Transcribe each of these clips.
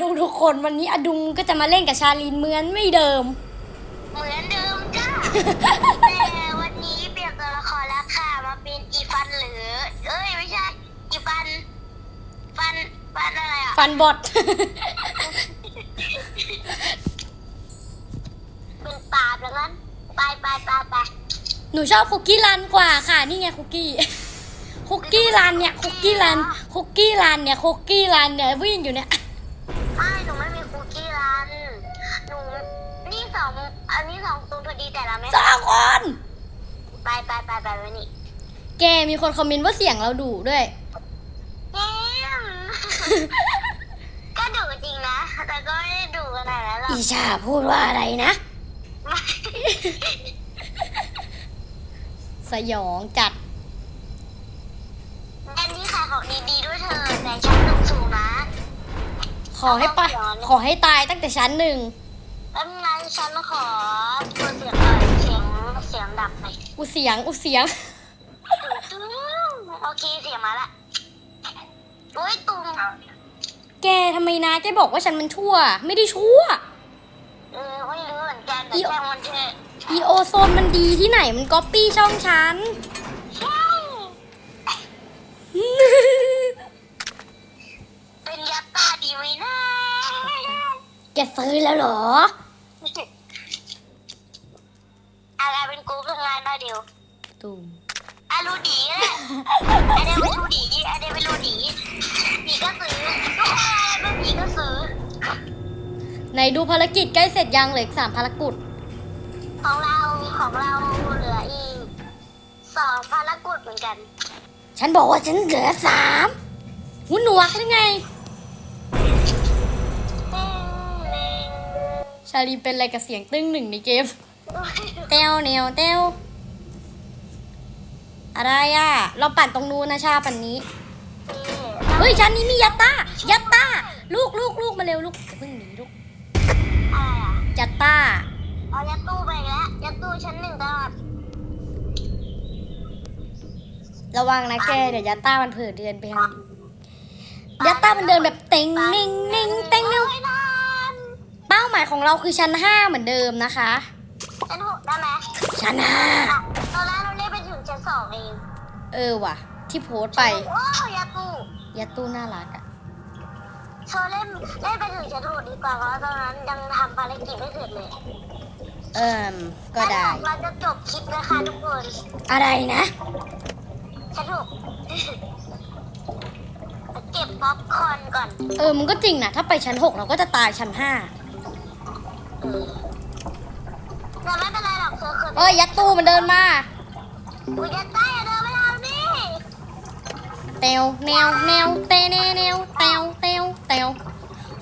ทุกทุกๆคนวันนี้อดุงก็จะมาเล่นกับชาลินเหมือนไม่เดิม เหมือนเดิมจ้า แต่วันนี้เปลี่ยนตัวละครแล้วค่ะ มาเป็นอีฟันหรือ เอ้ยไม่ใช่ อีฟัน ฟัน ฟันอะไรอะ ฟันบอทเป็นปราบแล้วงั้นไปไปไปไปหนูชอบคุกกี้รันกว่าค่ะ นี่ไงคุกกี้ คุกกี้รันเนี่ย คุกกี้รัน คุกกี้รันเนี่ย คุกกี้รันเนี่ยวิ่งอยู่เนี่ย ใช่หนูไม่มีคุกกี้รันหนูนี่สองอันนี้สองตัวพอดีแต่เราไม่สองคนไปไปไปไปไปนี่แกมีคนคอมเมนต์ว่าเสียงเราดุด้วย เยี่ยมก็ดุจริงนะ แต่ก็ไม่ได้ดุขนาดนั้นหรอกอีชาพูดว่าอะไรนะ สยองจัด อันนี้ขายของดีๆด้วยเธอแต่ชั้นสูงๆนะ ขอให้ปะขอให้ตายตั้งแต่ชั้นหนึ่งแล้วงั้นฉันขอตัวเสียงหน่อยเสียงเสียงดับหน่อยอุเสียงอุเสียงตุ้มโอเคเสียงมาละโอ้ยตุ่มแกทำไมนะแกบอกว่าฉันมันชั่ว ไม่ได้ชั่วเออไม่รู้เหมือนกันแต่อีแค่มันเถอะอีโอโซนมันดีที่ไหนมันก๊อปปี้ช่องฉันใช่เป็นยักษ์ตาดี ไหมนะแกซื้อแล้วเหรอ อะไรเป็นกรุ๊ปทำงานได้เดียวตุ่มอารูดีแหละอันเดียวไม่รู้ดีอันเดียวไม่รู้ดีผีก็ซื้อทุกคนอะไรเป็นผีก็ซื้อไหนดูภารกิจใกล้เสร็จยังเหลืออีกสามภารกุจของเราของเราเหลืออีกสองภารกุฎเหมือนกัน ฉันบอกว่าฉันเหลือสามหุนหนวกหรือไง ชาลีเป็นอะไรกับเสียงตึ้งหนึ่งในเกม เต้วเนียวเต้วอะไรอะ เราปั่นตรงนู้นนะชาปั่นนี้ เฮ้ยชั้นนี้มียัตตายัตตาลูกลูกลูกมาเร็วลูกอย่าเพิ่งหนีลูกอะไรอะยัตตาเอายัดตู้ไปอีกแล้วยัดตู้ชั้นหนึ่งตลอดระวังนะแกเดี๋ยวยัตตามันเผลอเดินไปทางยัตตามันเดินแบบเต็งนิ่งนิ่งเต็งนิ่งไม่นาน เป้าหมายของเราคือชั้นห้าเหมือนเดิมนะคะชั้นหกได้ไหมชั้นห้าอะตอนแรกเราเล่นไปถึงชั้นสองเองเออว่ะ ที่โพสต์ไปโอ้ยยัดตู้ยัตตู้น่ารักอะเธอเล่นเล่นไปถึงชั้นหกดีกว่าเพราะตอนนั้นยังทำภารกิจไม่เสร็จเลยเอิมก็ได้ ชั้นหเราจะจบคลิปนะคะทุกคนอะไรนะ ชั้นหกเก็บป๊อปคอร์นก่อน เออมันก็จริงนะถ้าไปชั้นหกเราก็จะตายชั้นห้าเออ แต่ไม่เป็นไรหรอกเธอเคยเอ้ยยัตตู้มันเดินมาอุ้ยยัดใต้อะเดินไม่ทำนี่เตวแนวแนวเตแนวแนวเตวเตวเตว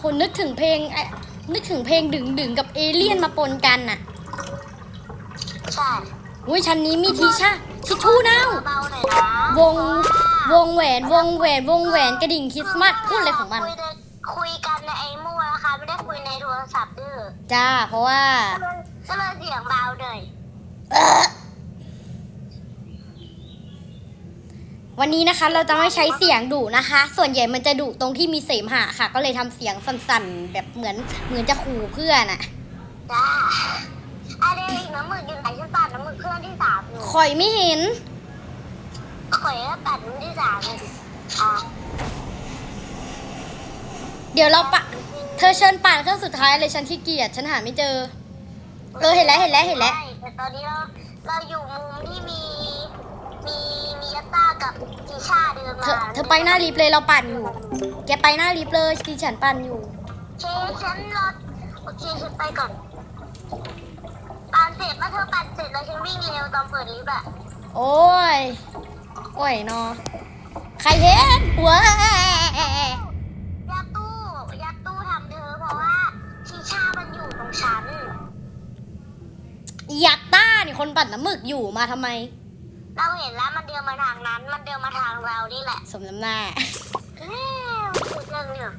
คนนึกถึงเพลงเอ๊ะนึกถึงเพลงดึงดึงกับเอเลี่ยนมาปนกันน่ะใช่อุ้ยชั้นนี้มีทีชาทิชชู่เน่าเบาๆหน่อยนะวงวงแหวนวงแหวนวงแหวนกระดิ่งคริสต์มาสพูดอะไรของมัน คุย นะคะไม่ได้คุยในโทรศัพท์ดื้อจ้า เพราะว่าก็เลยเสียงเบาหน่อยวันนี้นะคะ เราจะไม่ใช้เสียงดุนะคะ ส่วนใหญ่มันจะดุตรงที่มีเสมหะค่ะ ก็เลยทำเสียงสั่นๆ แบบเหมือนเหมือนจะขู่เพื่อนอะจ้าอะไรน้ำหมึกอยู่ไหนฉันตัดน้ำหมึกเครื่องที่สามอยู่คอยไม่เห็น ข่อยก็ตัดน้ำที่สามอยู่อะเดี๋ยวเราปะ เเธอเชิญปั่นเครื่องสุดท้ายเลยฉันขี้เกียจฉันหาไม่เจอ เออเห็นแล้วเห็นแล้วเห็นแล้ว ใช่แต่ตอนนี้เราเราอยู่มุมที่มีมีมียัตต้ากับทีชาเดินเธมาอเธอไปหน้าลิฟต์เลยเราปั่นอยู่ แกไปหน้าลิฟต์เลยที่ฉันปั่นอยู่เคฉันรอโอเคฉันไปก่อนปั่นเสร็จเมื่อเธอปั่นเสร็จแล้วฉันวิ่งเร็วตอนเปิดลิฟต์อะโอ้ย โอ้ยนอใครเห็นหัว ยัดตู้ยัดตู้ทำเธอเพราะว่าทีชา มันอยู่ตรงชั้นยักษ์ต้านี่คนปั่นน้ำหมึกอยู่มาทำไม เราเห็นแล้วมันเดินมาทางนั้น มันเดินมาทางเรานี่แหละสมน้ำหน้า เอ้ยสุดเรื่องเนี่ย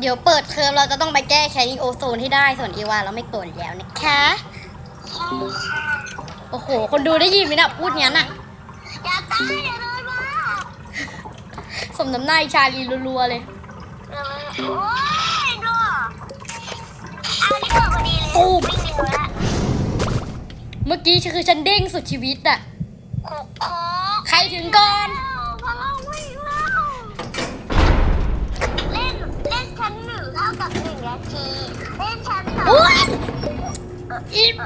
เดี๋ยวเปิดเทอมเราจะต้องไปแก้แค้นอีโอโซนให้ได้ส่วนอีวาเราไม่โกรธแล้วนะคะ ใช่ค่ะโอ้โห คนดูได้ยินไหมนะพูดงั้นอะอย่าตายอย่าเดินมาสมน้ำหน้าอีชาลีรัวๆเลย เดี๋ยวมันโอ้ย ดูอันนี้เปิดพอดีเลยวิ่งเร็วละเมื่อกี้คือฉันเด้งสุดชีวิตอะโคกโคกใครถึงก่อนพลังวิ่งแล้วเล่นเล่นชั้นหนึ่งเท่ากับหนึ่งนาทีเล่นชั้นสองอุ้ยอีเป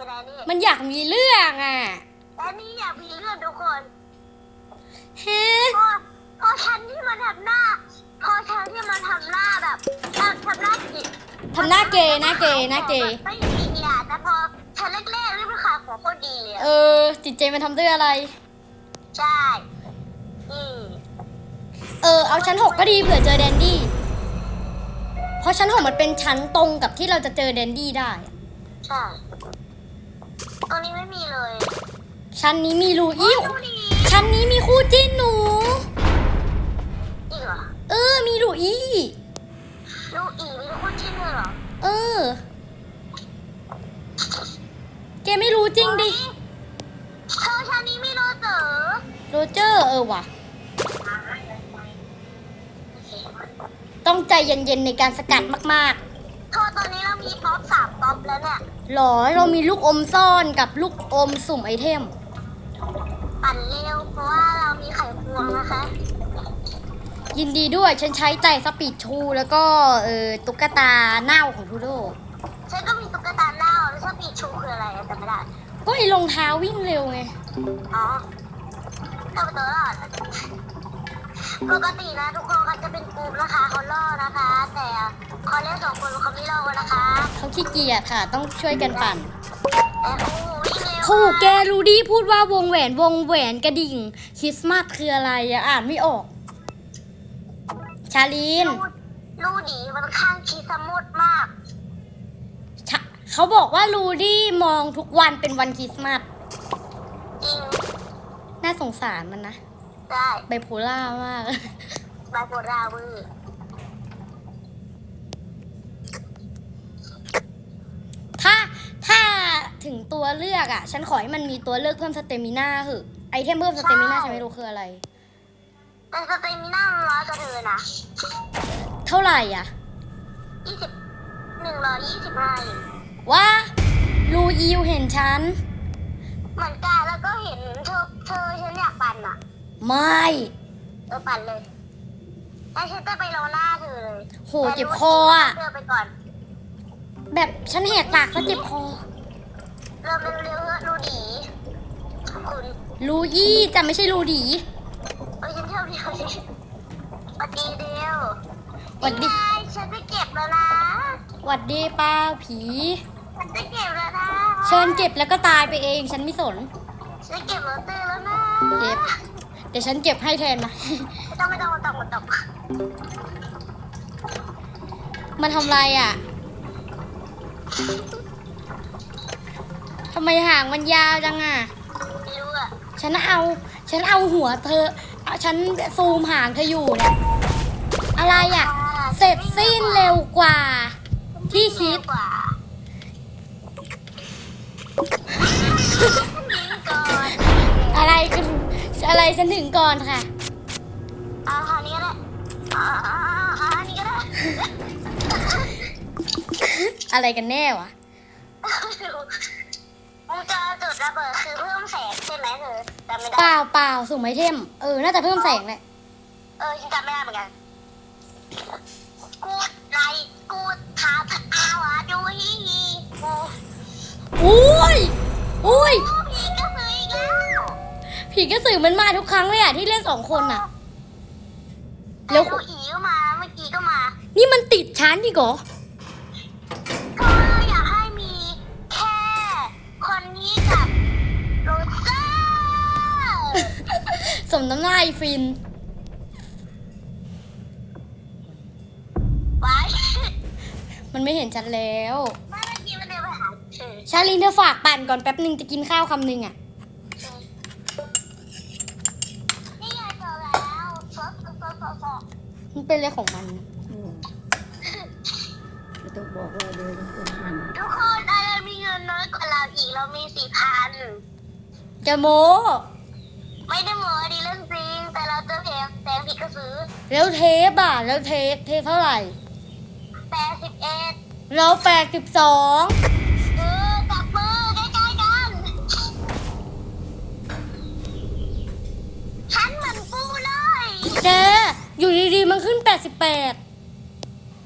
็นไรนี่มันอยากมีเรื่องอะและนี่อยากมีเรื่องทุกคน เฮ้พอ พอชั้นที่มันทำหน้า พอชั้นที่มันทำหน้าแบบทำทำหน้าจิตทำหน้าเกย์หน้าเกย์หน้าเกย์ ไม่ดีอะแต่พอชั้นแรกๆนี่มันขายของโคตรดีเลยเออะอ จิตใจมันทำด้วยอะไร ใช่อืมเออ เอาชั้นหกก็ดีเผื่อเจอแดนดี้ เพราะชั้นหกมันเป็นชั้นตรงกับที่เราจะเจอแดนดี้ได้อะใช่ตรงนี้ไม่มีเลยชั้นนี้มีลูอี้ดูดิชั้นนี้มีคู่จิ้นหนูจริง เหรอเออ มีลูอี้ลูกอีมีลูกคู่จิ้นเลยเหรอเออ แกไม่รู้จริงดิ เธอชั้นนี้มีโรเตอร์โรเจอร์เออว่ะ ต้องใจเย็นๆในการสกัดมากเธอตอนนี้เรามีป๊อปสามป๊อปแล้วเนี่ย ๆ หรอ เรามีลูกอมซ่อนกับลูกอมสุ่มไอเทม ปั่นเร็วเพราะว่าเรามีไข่ควงนะคะ ยินดีด้วยฉันใช้ใจสปีดชูแล้วก็เออตุ๊กตาเน่าของทูโดฉันก็มีตุ๊กตาเน่าแล้วชอบปีชูคืออะไรอะจำไม่ได้ ก็ไอรองเท้าวิ่งเร็วไงอ๋อเธอเป็นตัวรอดปกตินะทุกคนเขาจะเป็นกลุ่มนะคะเขาล่อนะคะ แต่เขาเล่นสองคนเขาไม่ล่อนะคะเขาขี้เกียจค่ะ ต้องช่วยกันปั่นแต่โอ้โหวิ่งเร็วถูกแกรู้ดีพูดว่าวงแหวนวงแหวนกระดิ่งคริสต์มาสคืออะไรอะอ่านไม่ออกชาลีนลูลูดีมันข้างคีสมุดมากชะเขาบอกว่ารูดี้มองทุกวันเป็นวันคริสต์มาส จริง น่าสงสารมันนะ ได้ไบโพล่ามาก บาโบราเวอร์ถ้าถ้าถึงตัวเลือกอะฉันขอให้มันมีตัวเลือกเพิ่มสเตมิน่าเหอะไอเทมเพิ่มสเตมิน่าฉันไม่รู้คืออะไร แต่สเตมิน่ามันร้อยกว่าเธอนะเท่าไหร่อะยี่สิบหนึ่งร้อยยี่สิบห้าว่ารูอิวเห็นฉัน เหมือนกันแล้วก็เห็นเธอเธอฉันอยากปั่นอะ ไม่เออปั่นเลยแล้วฉันจะไปรอหน้าเธอเลยโหเจ็บคออะเธอไปก่อน แบบฉันแหกปากซะเจ็บคอเริ่มเร็วๆเถอะดูดีคุณรูยี่จะไม่ใช่รูดี เออฉันเที่ยวเดียวสิสวัสดีเดียวหวัดดีนี่ไงฉันจะเก็บแล้วนะหวัดดีป้าผี ฉันจะเก็บแล้วนะเชิญเก็บแล้วก็ตายไปเองฉันไม่สน ฉันจะเก็บโรเตอร์แล้วนะเก็บ เดี๋ยวฉันเก็บให้แทนนะ ไม่ต้องไม่ต้องไม่ต้องไม่ต้องมันทำไรอะทำไมหางมันยาวจังอะไม่รู้อะฉันเอา ฉันเอาหัวเธอเอา ฉันซูมหางเธออยู่เนี่ย อะไรอะ เสร็จสิ้นเร็วกว่า ที่คิดเร็วกว่ายิงก่อนอะไรกันอะไรฉันถึงก่อนค่ะ เอาคราวนี้ก็ได้อ่าอ่าอ่าอันนี้ก็ได้อะไรกันแน่วะ วงจรจุดระเบิดคือเพิ่มแสงใช่ไหมเธอจำไม่เปได้ล่าเปล่าสุ่มไอเทมเออน่าจะเพิ่มแสงแหละเออฉันจำไม่ได้เหมือนกันกูไลกูทาพอาวะดูฮีฮีกูอุ้ยอุ้ยกูผีกระสืออีกแล้วผีกระสือมันมาทุกครั้งเลยอะที่เล่นสองคนอะ แล้แล้ววกูอีก็มาเมื่อกี้ก็มา นี่มันติดชั้นอีกเหรอ มน้ำหน้าไอฟิน ไว้มันไม่เห็นฉันแล้วเมื่อกี้มันเดินไปหาเธอชาลินเธอฝากปั่นก่อนแป๊บหนึ่งจะกินข้าวคำหนึ่งอะ นี่ไงเจอแล้วฟอกฟอกฟอกฟอกฟอกมันเป็นอะไรของมัน ไม่ต้องบอกว่าเดินเป็นหันทุกคนอะไรมีเงินน้อยกว่าเราอีกเรามีสี่พันจะโม ไม่ได้โม้ดีเรื่องจริง แต่เราเจอเพลงแสงผิดกระสือแล้วเทปอะแล้วเทปเทปเท่าไหร่ แปดสิบเอ็ดเราแปดสิบสองเออจับมือใกล้ๆกัน ฉันเหมือนกูเลยแกอยู่ดีๆมันขึ้นแปดสิบแปด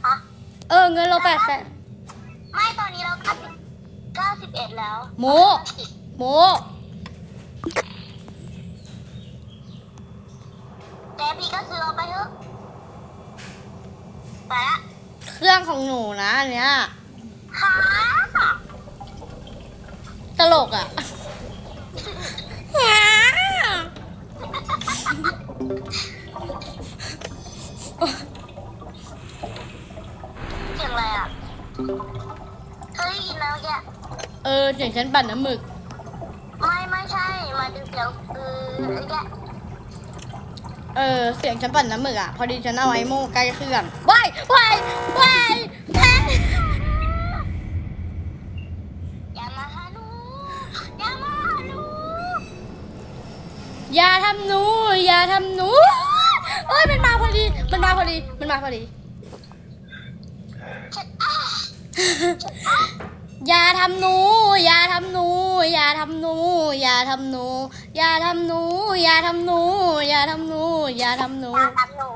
ฮะเออเงินเราแปดแปดไม่ตอนนี้เราเก้าสิบเก้าสิบเอ็ดแล้วโม โม แต่พี่ก็คือเอาไปเถอะไปละเครื่องของหนูนะอันเนี้ยหาตลกอะ เสียงอะไรอะเคยได้ยินไหมเมื่อกี้เออเสียงฉันปั่นน้ำหมึก ไม่ไม่ใช่หมายถึงเสียงเออเมื่อกี้ เออ เสียงฉันปั่นน้ำหมึกอะ พอดีฉันเอาไอ้โม่ใกล้เครื่องว้ายว้ายว้ายว้ายอย่ามาหาหนูอย่ามาหาหนูอย่าทำหนูอย่าทำหนูเอ้ยมันมาพอดี มันมาพอดี มันมาพอดีเช็ดอ้า อย่าทำหนู อย่าทำหนู อย่าทำหนู อย่าทำหนู อย่าทำหนู อย่าทำหนู อย่าทำหนู อย่าทำหนูอย่าทำหนู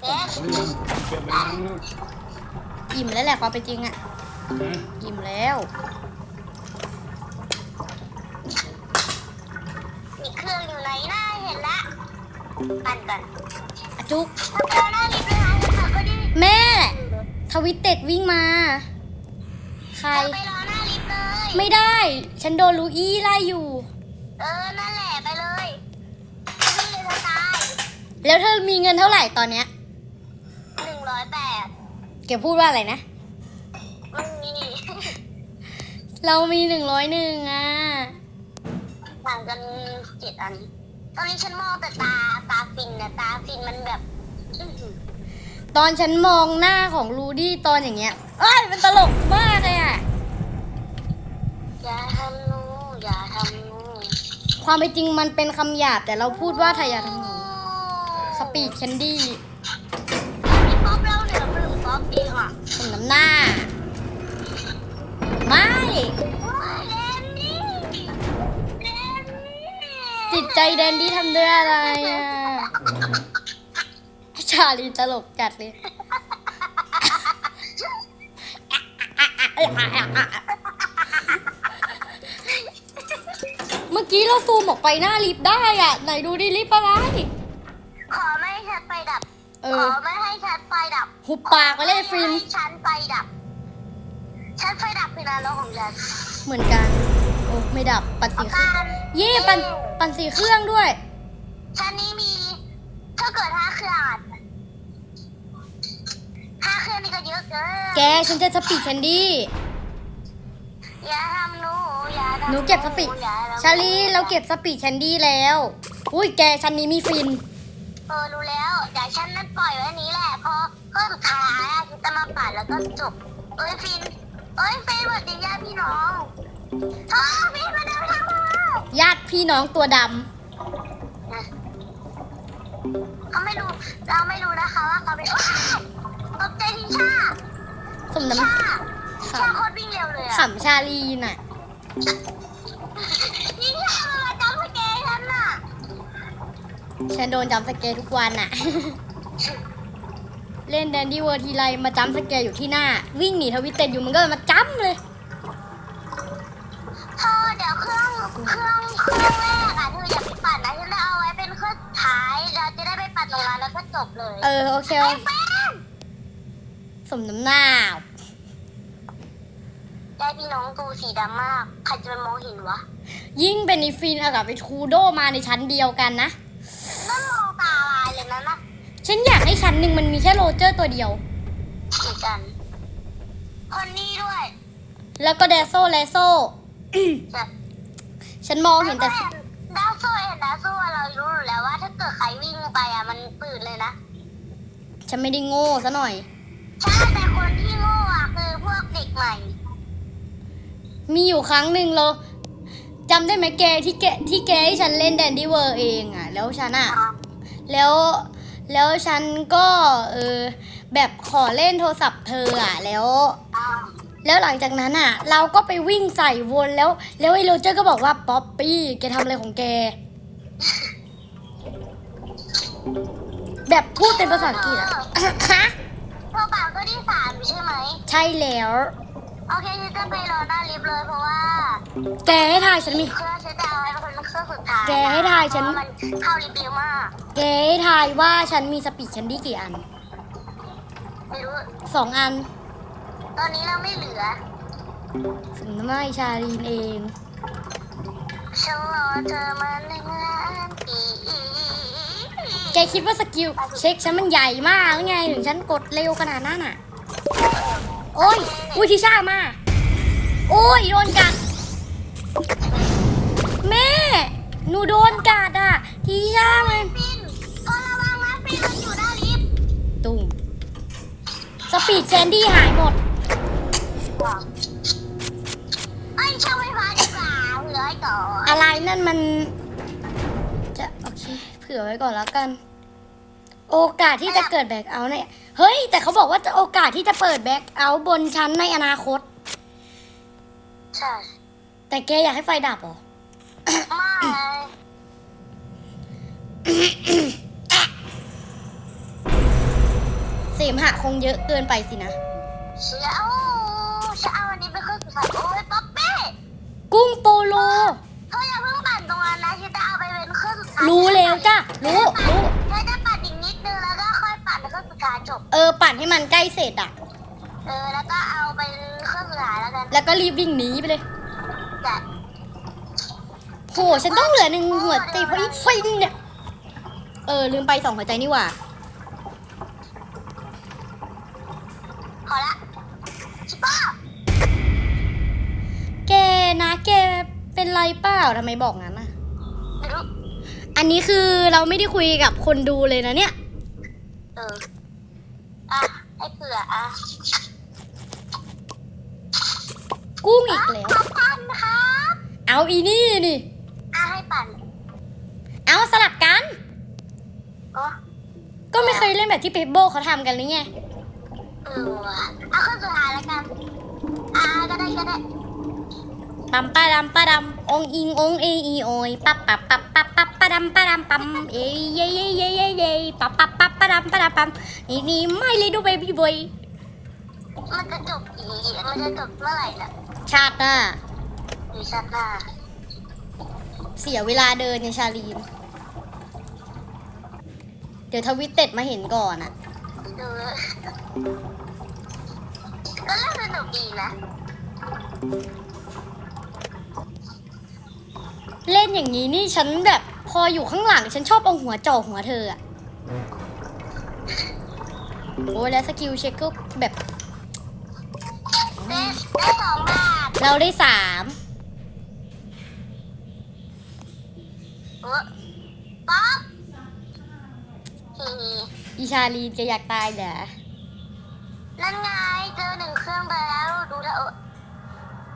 เด็กเรื่องเก็บไปล้างนะอิ่มแล้วแหละความเป็นจริงอะนะอิ่มแล้วมีเครื่องอยู่ไหนน่าเห็นละปั่นก่อนอะจุกถ้าเจอหน้าลิฟต์เลยนะค่ะก็ดีแม่ ทวิตเต็ดวิ่งมาใคร เราไปรอหน้าลิฟต์เลย ไม่ได้ ฉันโดนลูอี้ไล่อยู่ เออ นั่นแหละไปเลยพี่เลยจะตายแล้วเธอมีเงินเท่าไหร่ตอนเนี้ยหนึ่งร้อยแปดเก็บพูดว่าอะไรนะ มันมีเรามีหนึ่งร้อยหนึ่งอะต่างกันเจ็ดอัน ตอนนี้ฉันมองแต่ตา ตาฟินนะตาฟินมันแบบ อื้อหือ ตอนฉันมองหน้าของรูดี้ตอนอย่างเงี้ยเอ้ยมันตลกมากเลยอะอย่าทำหนูอย่าทำหนูความเป็นจริงมันเป็นคำหยาบแต่เราพูดว่าถ้าอย่าทำหนูสปีดแคนดี้พี่ป๊อปเราเหลือหนึ่งป๊อปเองอะสมน้ำหน้า ไม่โอ้ยเลนนี่เลนนี่จิตใจแดนดี้ทำด้วยอะไรอะ ชาลีตลกจัดเลยเมื่อกี้เราซูมออกไปหน้าลิฟต์ได้อะ ไหนดูดิลิฟต์อะไร ขอไม่ให้ฉันไฟดับ เอขออ ไม่ให้ฉันไฟดับหุบปากไปเลยฟินไม่ให้ฉันไฟดับ ฉันไฟดับคือนานแล้วของฉันเหมือนกัน โอ้ไม่ดับปั่นสีเครื่องการเย่ปั่นปั่นสีเครื่องด้วยชั้นนี้มี ถ้าเกิดห้าเครื่องอะ ห้าเครื่องนี่ก็เยอะเกินแกฉันจะสปีดแคนดี้ อย่าทำหนูอย่าทำหนูเก็บสปีดอย่าทำชาลีเราเก็บสปีดแคนดี้แล้ว อุ้ยแกชั้นนี้มีฟิน เออรู้แล้วเดี๋ยวฉันนั้นปล่อยไว้นี้แหละพอเครื่องสุดท้ายอะฉันจะมาปัดแล้วก็จบเอ้ยฟินเอ้ยฟินสวัสดีญาติพี่น้องท้อฟินมาเดินทางมาญาติพี่น้องตัวดเขาไม่รู้เราไม่รู้นะคะว่าเขาเป็นว้าย ตกใจที่ชาำสมน้ชาำชาโคตรวิ่งเร็วเลยอะขำชาลีน่ะยิ่งชามันมาจับสเกย์ฉันน่ะฉันโดนจำสเกร์ทุกวันน่ะ เล่นแดนดี้เวอร์ทีไรมาจำสเกร์อยู่ที่หน้า วิ่งหนีทวิตเต็ดอยู่มันก็มาจำเลย เธอเดี๋ยวเครื่องเครื่องเครื่องแรกอะเธออย่าไปปั่นนะฉันจะเอาไว้เป็นเครื่องสุดท้ายเราจะได้ไปปั่นตรงนั้นแล้วก็จบเลยเออ โอเค ไอ้แฟน สมน้ำหน้าได้พี่น้องตูสีดำมาก ใครจะไปมองเห็นวะ ยิ่งเป็นในฟินเอากับไปทูโดมาในชั้นเดียวกันนะนั่นมองตาลายเลยนะนะฉันอยากให้ชั้นหนึ่งมันมีแค่โรเจอร์ตัวเดียวเหมือนกัน คนนี้ด้วย แล้วก็แดโซแลโซแบบฉันมองเห็นแต่ดาวโซ่เห็นดาวโซ่เรารู้อยู่แล้วว่า ถ้าเกิดใครวิ่งไปอะมันปืดเลยนะ ฉันไม่ได้โง่ซะหน่อย ใช่แต่คนที่โง่อะคือพวกเด็กใหม่ มีอยู่ครั้งหนึ่งเราจำได้ไหมแกที่แกที่แกให้ฉันเล่นแดนดี้เวอร์เองอะแล้วฉันอะอะแล้วแล้วฉันก็เออแบบขอเล่นโทรศัพท์เธออะแล้วอะแล้วหลังจากนั้นอะเราก็ไปวิ่งใส่วนแล้ว แล้วไอ้โรเจอร์ก็บอกว่าป๊อปปี้แกทำอะไรของแก แบบพูดเป็นภาษาอังกฤษอะฮะ เธอป่านก็ที่สามใช่ไหม ใช่แล้ว โอเคฉันจะไปรอหน้าลิฟต์เลยเพราะว่าแกให้ทายฉันมี เครื่องฉันจะเอาไว้เป็นเครื่องสุดท้ายแกให้ทายฉัน เพระมันเข้าลิฟต์เร็วมากแกให้ทายว่าฉันมีสปีดแคนดี้กี่อันไม่รู้ สองอันตอนนี้เราไม่เหลือ สมน้ำหน้าอิชาลีนเอง ฉันรอเธอมาหนึ่งล้านปี แกคิดว่าสกิลเช็คฉันมันใหญ่มากหรือไงถึงฉันกดเร็วขนาดนั้นอะ โอ้ย อุ้ยทิชามา โอ้ยโดนกัด แม่ หนูโดนกัดอะทิชามันฟินพอระวังนะฟินมันอยู่หน้าลิฟต์ตุ้มสปีดแคนดี้หายหมดไอ้ยช่างไฟฟ้าดีกว่าเหลือไอ้ก่อนอะไรนั่นมันจะโอ เคเผื่อไว้ก่อนแล้วกัน โอกาสที่จะเกิดแบ็กเอาท์เนี่ยเฮ้ย แต่เขาบอกว่าจะโอกาสที่จะเปิดแบ็กเอาท์บนชั้นในอนาคต ใช่แต่แกอยากให้ไฟดับเหรอไม่เสมหะคงเยอะเกินไปสินะเชียวฉันเอาอันนี้ไปเครื่องสุดท้ายโอ้ยป๊อปปี้กุ้งโปโล รื่องสุดท้ายรู้แล้วจ้ะรู้รู้ฉันจะปั่นอีกนิดนึงแล้วก็ค่อยปั่นเครื่องสุดท้ายจบ เออปั่นให้มันใกล้เสร็จอะเออแล้วก็เอาไปเครื่องสุดท้ายแล้วกันแล้วก็รีบวิ่งหนีไปเลยจัดโหฉันต้องเหลือหนึ่งหัวใจเพราะอีกไฟเนี่ย เออลืมไปสองหัวใจนี่หว่า พอละชิปป้าแกนะแกเป็นไรเปล่าทำไมบอกงั้นอะไม่รู้ อันนี้คือเราไม่ได้คุยกับคนดูเลยนะเนี่ย เออ อะให้เผื่ออะกุ้งอีกแล้วขอบคุณครับเอาอีนี่นี่ อะให้ปั่นเอาสลับกัน โอ้ก็ไม่เคยเล่นแบบที่เปปโบเขาทำกันนี่ไง เออว่ะเอาเครื่องสุดท้ายแล้วกัน อะก็ได้ก็ได้ ปั๊มปะดำปะดำองอิงองเออีโอยปั๊บปั๊บปั๊บปั๊บปั๊บปะดำปะดำปั๊มเอ้ยเย้เยเยเยเยปั๊บปั๊บปั๊บปะดำปะดำปั๊มนี่นี่ไม่เลยดูเบบี้บอยมันจะจบอีมันจะจบเมื่อไหร่ล่ะชาติหน้าหรือชาติหน้าเสียเวลาเดินในชาลีน เดี๋ยวทวิตเต็ดมาเห็นก่อนอะก็เล่นสนุกดีนะ เล่นอย่างนี้นี่ฉันแบบพออยู่ข้างหลังฉันชอบเอาหัวจ่อหัวเธออะโอ้ยแล้วสกิลเช็คก็แบบ ได้ได้สองบาทเราได้สามโอ้ป๊อปฮีฮีอีชาลีนแกอยากตายเด้อนั่นไงเจอหนึ่งเครื่องไปแล้วดูเถอะ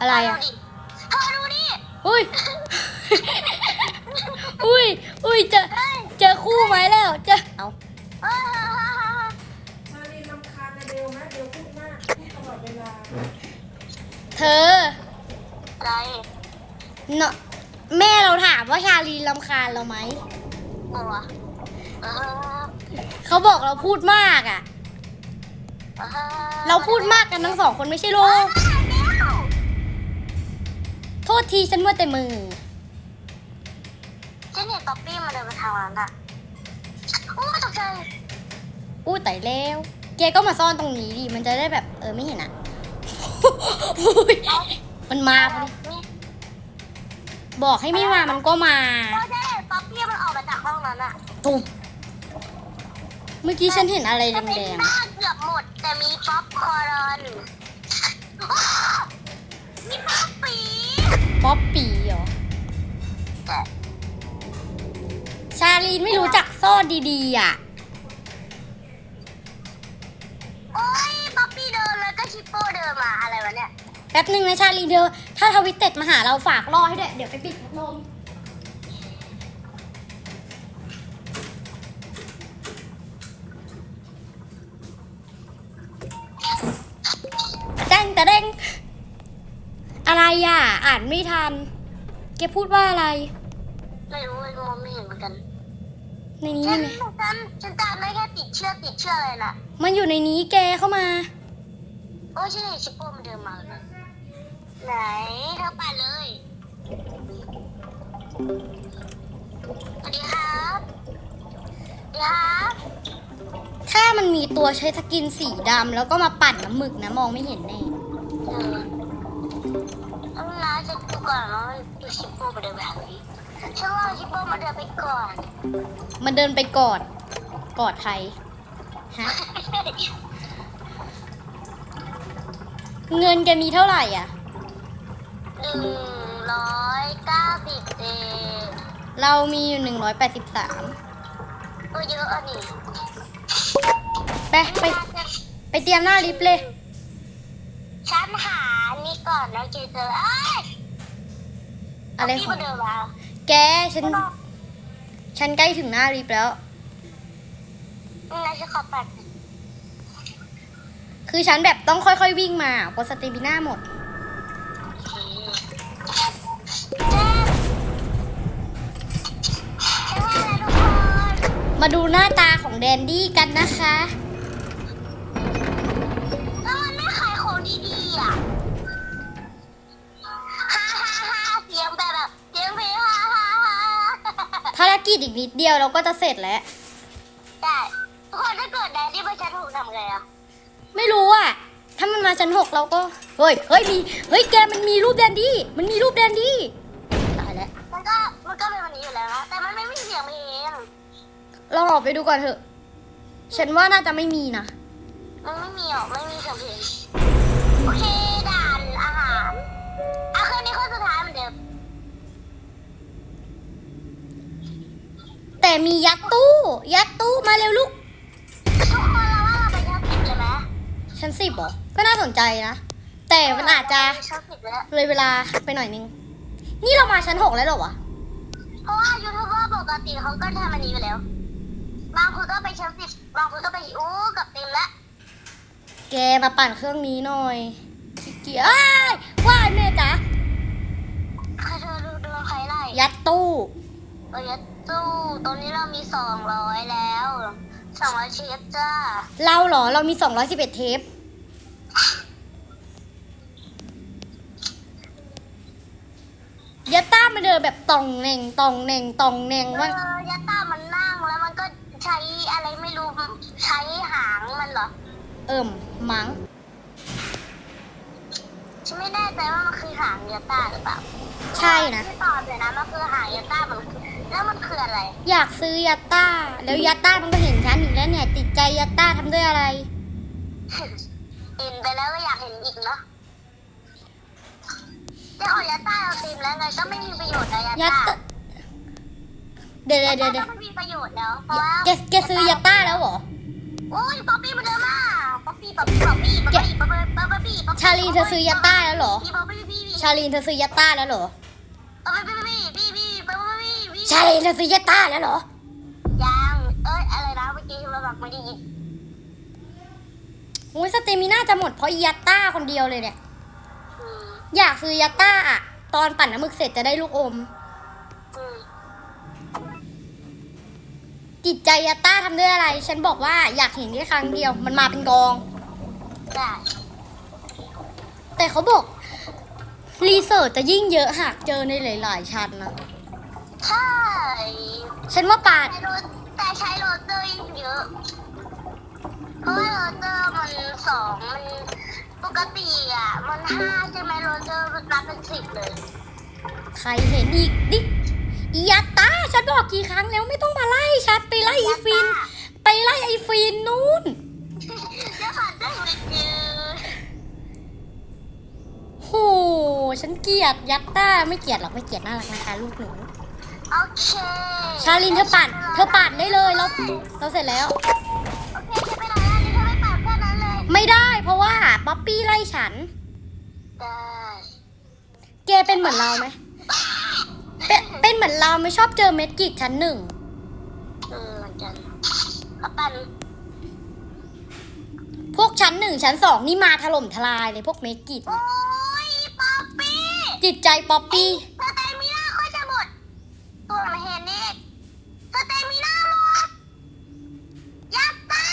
อะไรเธอะดูดิเธอดูดิ อุ้ย อุ้ย อุ้ยเจอเจอคู่ไหมแล้วเจอเอาเฮ้ยเฮ้ยเฮ้ยเฮ้ยมารีรำคาญนะเบลนะเบลพูดมากพูดตลอดเวลาเธออะไรเนาะแม่เราถามว่าชาลีนรำคาญเราไหมกลัวเขาบอกเราพูดมากอะ เราพูดมากกันทั้งสองคนไม่ใช่โลเฮ้ยมาแล้ว โทษทีฉันว่าแต่มือฉันเห็นป๊อปปี้มาเดินมาทางนั้นอะโอ้ตกใจอู้ไต่แล้วแกก็มาซ่อนตรงนี้ดิ มันจะได้แบบเออไม่เห็นอะอุ๊ยมันมาพอดีนี่บอกให้ไม่มามันก็มาพอฉันเห็นป๊อปปี้มันออกมาจากห้องนั้นอะตุบเมื่อกี้ฉันเห็นอะไรแต่เป็นแดงหน้าเกือบหมด แต่มีป๊อปคอร์นอ้าวมีป๊อปปี้ๆ ป๊อปปี้เหรอแต่ชาลีนไม่รู้จักซ่อนดีๆอะ โอ้ยป๊อปปี้เดินแล้วก็ชิปโป้เดินมาอะไรวะเนี่ย แป๊บหนึ่งนะชาลีนเธอถ้าทวิตเต็ดมาหาเราฝากรอให้ด้วย เดี๋ยวไปปิดพัดลมแดงแต่แดง อะไรอะ อ่านไม่ทัน แกพูดว่าอะไร ไม่รู้เลยมองไม่เห็นเหมือนกัน ในนี้ฉันไหมฉันฉันจำได้แค่ติดเชือกติดเชือกอะไรน่ะมันอยู่ในนี้แกเข้ามา โอ้ยฉันเห็นชิปโป้มันเดินมาแล้วไหนเธอไปเลย สวัสดีครับสวัสดีครับถ้ามันมีตัวใช้สกินสีดำแล้วก็มาปั่นน้ำหมึกนะ มองไม่เห็นแน่ เออเอาน้า จะดูก่อนว่าดูชิปโป้มาเดินแบบนี้ฉันว่าชิปโป้มาเดินไปก่อนมันเดินไปกอด กอดใคร ฮะ เงินแกมีเท่าไหร่อะ หนึ่งร้อยเก้าสิบเองเรามีอยู่หนึ่งร้อยแปดสิบสามก็เยอะอันนี้ไปไปไปเตรียมหน้าลิฟต์เลย ฉันหานี่ก่อนแล้วเจอเจอเอ้ย อะไรพี่ขอมางเดินมาแกฉัน ฉันใกล้ถึงหน้าลิฟต์แล้วนายจะขอปัดคือฉันแบบต้องค่อยๆวิ่งมากลัวสเตมิน่าหมดฉันว่าแล้วทุกคนมาดูหน้าตาของแดนดี้กันนะคะ ภารกิจอีกนิดเดียวเราก็จะเสร็จแล้วได้ทุกคนถ้าเกิดแดนที่ประชาถูกทำไงอะไม่รู้อะ ถ้ามันมาชั้นหกเราก็ เฮ้ย เฮ้ย มี เฮ้ย แกมันมีรูปแดนดี้ มันมีรูปแดนดี้ ตายแล้ว มันก็ มันก็เป็นวันนี้อยู่แล้วนะแต่มันไม่มีเสียงเพลงลองออกไปดูก่อนเถอะ ฉันว่าน่าจะไม่มีนะ มันไม่มีหรอก ไม่มีเสียงเพลงโอเค แต่มียัดตู้ ยัดตู้มาเร็วลูก ทุกคนเราว่าเราไปชั้นสิบเลยไหมชั้นสิบเหรอ ก็น่าสนใจนะ แต่มันอาจจะชั้นสิบแล้วเลยเวลาไปหน่อยนึง นี่เรามาชั้นหกแล้วเหรอวะ เพราะว่ายูทูบเบอร์ปกติเขาก็ทำอันนี้อยู่แล้ว บางคนก็ไปชั้นสิบบางคนก็ไปอู้กับเต็มแล้วแกมาปั่นเครื่องนี้หน่อยขี้เกียจอ้ายว่ายแม่จ๋าใครเธอดูดูใครไล่ยัดตู้ เรายัด ตู้ตอนนี้เรามีสองร้อยแล้วสองร้อยเชฟจ้าเราเหรอ เรามี211เทปยัตต้ามาเดินแบบตองเน่งตองเน่งตองเน่งเอว่า อยัตตามันนั่งแล้วมันก็ใช้อะไรไม่รู้ใช้หางมันเหรอเอิ่มมังฉันไม่แน่ใจว่ามันคือหางยัตตาหรือเปล่าใช่นะไม่ตอบเลยนะมันคือหางยัตตามันคือ แล้วมันคืออะไร อยากซื้อยัตต้า แล้วยัตต้ามันก็เห็นฉันอีกแล้วเนี่ย ติดใจยัตต้าทำด้วยอะไร เห็นไปแล้วก็อยากเห็นอีกเนาะแต่ของยัตตาเราตีมแล้วไงก็ไม่มีประโยชน์นะยัตยัตตาต้าเดี๋ยวเดี๋ยวเดี๋ยวยัเดี๋ตยวตาไม่มีประโยชน์แล้วเพราะว่าแกแกซื้อยัตต้าแล้วเหรอ โอ้ยป๊อปปี้มาเดินมาป๊อปปี้ป๊อปปี้ป๊อปปี้ป๊อปปี้ป๊อปปี้ป๊อปปี้ป๊อปปี้ชาลีเธอซื้อยัตต้าแล้วเหรอ ป๊อปปี้พี่พี่ชาลีนเธอซื้อยัตต้าแล้วเหรอ ป๊อปปี้พี่พี่พี่ป๊อปปี้พี่ ชาลีนเธอซื้อยัตต้าแล้วเหรอ ยังเอ้ยอะไรนะเมื่อกี้เราบอกไม่ได้ยินโอ้ยสเตมิน่าจะหมดเพราะอียัตต้าคนเดียวเลยเนี่ย อืมอยากซื้อยัตต้าอะตอนปั่นน้ำหมึกเสร็จจะได้ลูกอม อืมจิตใจยัตต้าทำด้วยอะไร ฉันบอกว่าอยากเห็นแค่ครั้งเดียว มันมาเป็นกอง ได้แต่เขาบอก รีเสิร์ชจะยิ่งเยอะหากเจอในหลาย ๆ ชั้นนะ ใช่ฉันว่าปาดแต่โรแต่ใช้โรเตอร์ยิ่งเยอะ เพราะว่าโรเตอร์มันสองมันปกติอะ มันห้าใช่ไหมโรเตอร์มันนับเป็นสิบเลย ใครเห็นอีกดิอียัตต้าฉันบอกกี่ครั้งแล้วไม่ต้องมาไล่ฉันไปไล่อีฟิน ไปไล่ไอฟินนู่นเดี๋ยวผ่านได้ไปเจอโห ฉันเกลียดยัตต้าไม่เกลียดหรอกไม่เกลียดน่ารักนะคะลูกหนู โอเค ชาลินเธอปั่นเธอปั่นได้เลยเราเราเสร็จแล้ว โอเคจะไปไหนอะนี่ถ้าไม่ปาดแค่นั้นเลย ไม่ได้เพราะว่าป๊อปปี้ไล่ฉัน ได้แกเป็นเหมือนเราไหมเป็นเป็นเหมือนเราไม่ชอบเจอเม็ดกิกชั้นหนึ่งเออเหมือนกันเอาปันพวกชั้นหนึ่งชั้นสองนี่มาถล่มทลายเลยพวกเม็ดกิกโอ้ยป๊อปปี้จิตใจป๊อปปี้สเตมิน่าค่อยจะหมด ตัวมเห็นนี่สเตมิน่าหมดยับตา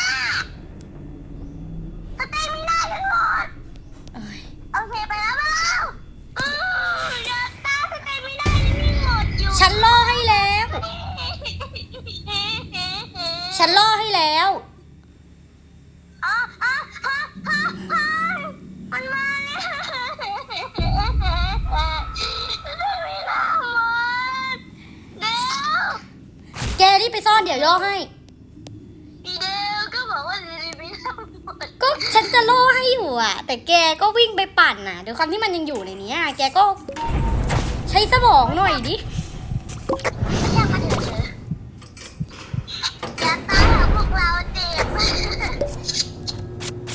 กก็วิ่งไปปั่นน่ะด้วยความที่มันยังอยู่ในนี้อะแกก็ ใช้สมองหน่อยดิช่างมันเถอะเธออย่าตายหาพวกเราเจ็บ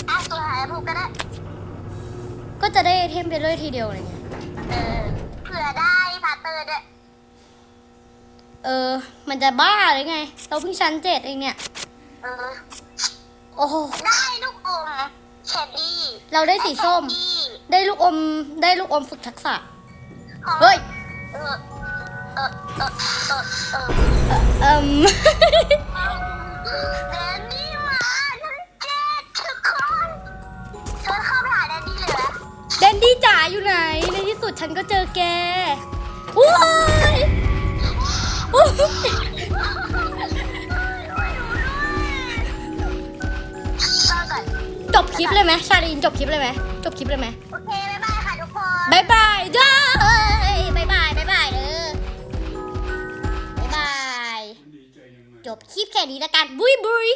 อะตัวหายพวกก็ได้ก็จะได้เทมไปเลยทีเดียวอะไรเงี้ยเออเผื่อได้พาเตอร์ด้วย เออ มันจะบ้าเลยไง เราเพิ่งชั้นเจ็ดเองเนี่ย เออ โอ้โหได้ลูกอม เชดดี้เราได้สีส้มเชดดี้ได้ลูกอม ได้ลูกอมฝึกทักษะ ของเฮ้ย เออเออเออเออเออเอิ่ม แดนนี่มาทั้งเจ็ดทุกคนเธอเข้าไปหาแดนนี่เลยเหรอแดนดี้จ๋าอยู่ไหน ในที่สุดฉันก็เจอแกว้ายโอ้ย จบคลิปเลยไหมชาลีนจบคลิปเลยไหมจบคลิปเลยไหมโอเคบ๊ายบายค่ะทุกคนบายบายเด้อบายบายบายบายเด้อบายบายจบคลิปแค่นี้ละกันบุยบุย